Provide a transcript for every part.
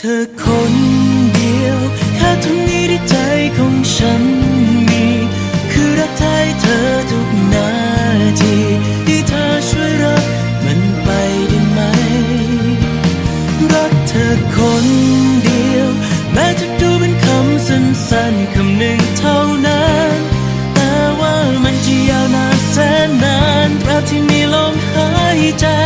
เธอคนเดียวแค่ท่านี้ที่ใจของฉันมี คือรักแท้เธอทุกนาทีที่เธอช่วยรักมันไปได้ไหม รักเธอคนเดียว แม้จะดูเป็นคำสั้นๆคำหนึ่งเท่านั้น แต่ว่ามันจะยาวนานแสนนานตราบที่มีลมหายใจ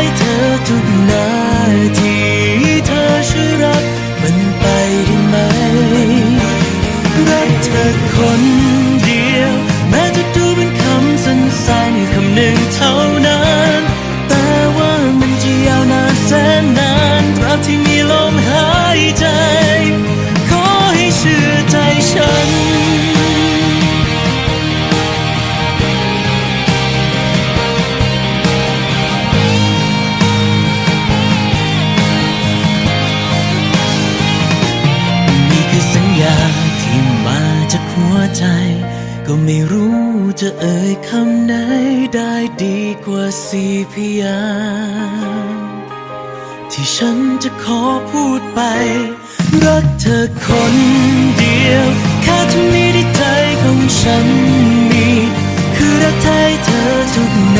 รักแท้เธอทุก ใจ ก็ไม่รู้จะเอ่ยคำไหนได้ดีกว่าสี่พยางที่ฉันจะขอพูดไป รักเธอคนเดียว แค่เท่านี้ที่ใจของฉันมี คือรักแท้เธอทุกนา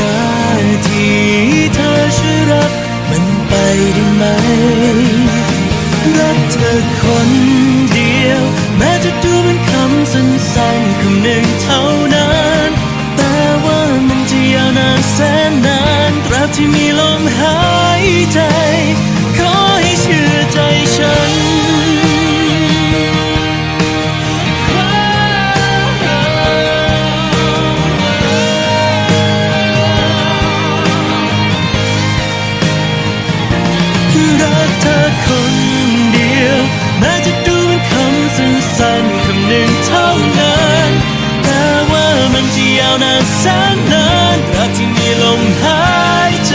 คำหนึ่งเท่านั้น แต่ว่ามันจะยาวนานแสนนานตราบที่มีลมหายใจ ขอให้เชื่อใจฉันรักเธอคนเดียวแม้จะดูเป็นคำสั้นๆคำหนึ่งเท่านั้น มันจะยาวนานแสนนานตราบที่มีลมหายใจ